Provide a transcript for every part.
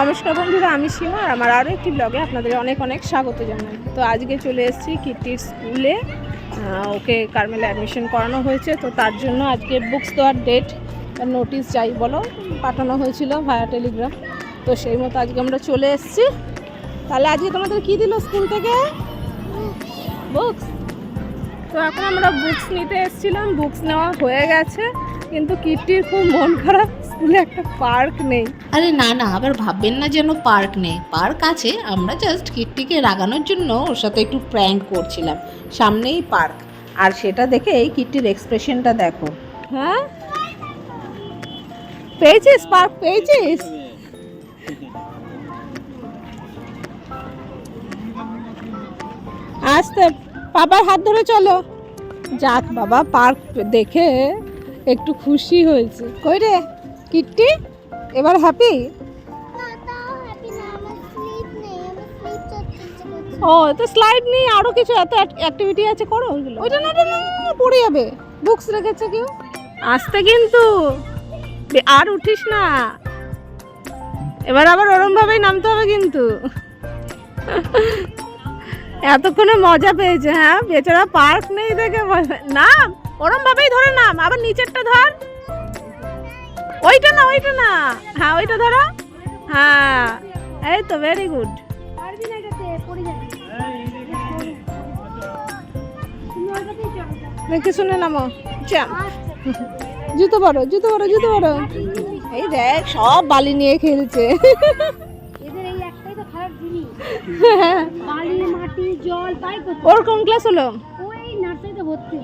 নমস্কার বন্ধুরা, আমি সীমা আর আমার আরও একটি ব্লগে আপনাদের অনেক অনেক স্বাগত জানাই। তো আজকে চলে এসেছি কিটির স্কুলে। ওকে কারমেলে অ্যাডমিশন করানো হয়েছে, তো তার জন্য আজকে বুকস দেওয়ার ডেট নোটিশ চাই বলো, পাঠানো হয়েছিল ভায়া টেলিগ্রাম তো সেই মতো আজকে আমরা চলে এসেছি। তাহলে আজকে তোমাদের কি দিল স্কুল থেকে? বুকস তো এখন আমরা বুকস নিতে এসেছিলাম বুকস নেওয়া হয়ে গেছে। কিন্তু কিটির খুব মন খারাপ স্কুলে একটা পার্ক নেই। আরে না না আবার ভাববেন না যেন পার্ক নেই। পার্ক আছে আমরা জাস্ট কিটটিকে রাগানোর জন্য ওর সাথে একটু প্র্যাঙ্ক করছিলাম। সামনেই পার্ক। আর সেটা দেখে এই কিটটির এক্সপ্রেশনটা দেখো। হ্যাঁ? পেয়েছিস পার্ক পেয়েছিস? আসতে বাবার হাত ধরে চলো। যাক বাবা পার্ক দেখে একটু খুশি হয়েছে। কই রে কিট্টি? এবার হ্যাপি না না ও তো স্লাইড নেই আরও কিছু এত অ্যাক্টিভিটি আছে করো ওইগুলো ওইটা না না, না, না, পড়ে যাবে। বুকস রেখেছে কেউ? আসতে কিন্তু। আর উঠিস না। এবার আবার ওরম ভাবেই নামতে হবে কিন্তু। এতক্ষণে মজা পেয়েছে হ্যাঁ? বেচারা পার্ক নেই দেখে মজা- নাম ওরম ভাবেই ধরে নাম আবার নিচেরটা ধর। ওইটা না ওইটা না। হ্যাঁ ওইটা ধরো। হ্যাঁ এই তো ভেরি গুড না দেখে শুনে নামো। চ্যাম জুতো বড় জুতো বড় জুতো বড় এই দেখ সব বালি নিয়ে খেলছে। ওর কোন ক্লাস হলো? ওই নার্সারিতে ভর্তি।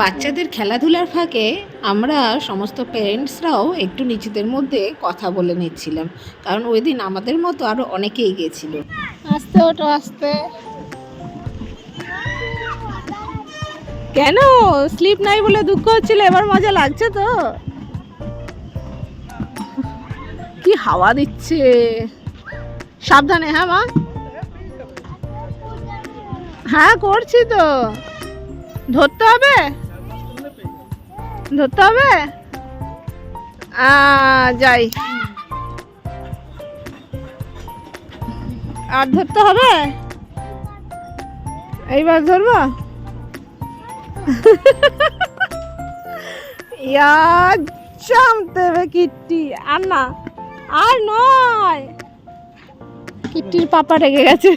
বাচ্চাদের খেলাধুলার ফাঁকে আমরা সমস্ত প্যারেন্টসরাও একটু নিজেদের মধ্যে কথা বলে নিচ্ছিলাম। কারণ ওই দিন আমাদের মতো আরও অনেকেই গেছিল আস্তে ওটো আস্তে। কেন? স্লিপ নাই বলে দুঃখ হচ্ছিল এবার মজা লাগছে তো। কি হাওয়া দিচ্ছে। সাবধানে হ্যাঁ মা? হ্যাঁ করছি তো। ধরতে হবে? ধরতে হবে? যাই। আর ধরতে হবে? এইবার ধরবো? হবে আর না, আর নয়। কিট্টির পাপা রেগে গেছে।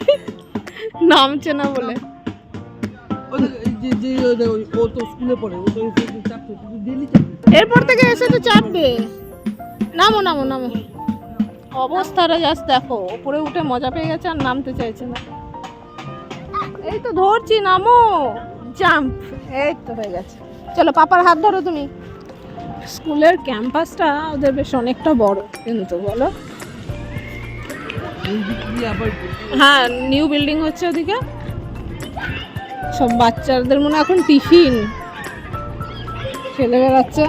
নামছে না বলে। এরপর থেকে এসে তো চাপবে। নামো নামো নামো। অবস্থাটা জাস্ট দেখো উপরে উঠে মজা পেয়ে গেছে আর নামতে চাইছে না। এই তো ধরছি, নামো। জাম্প এই তো হয়ে গেছে। চলো, পাপার হাত ধরো তুমি। স্কুলের ক্যাম্পাসটা ওদের বেশ অনেকটা বড়। কিন্তু বলো। হ্যাঁ নিউ বিল্ডিং হচ্ছে ওদিকে। সব বাচ্চাদের মনে এখন টিফিন ছেলেরা বেড়াচ্ছে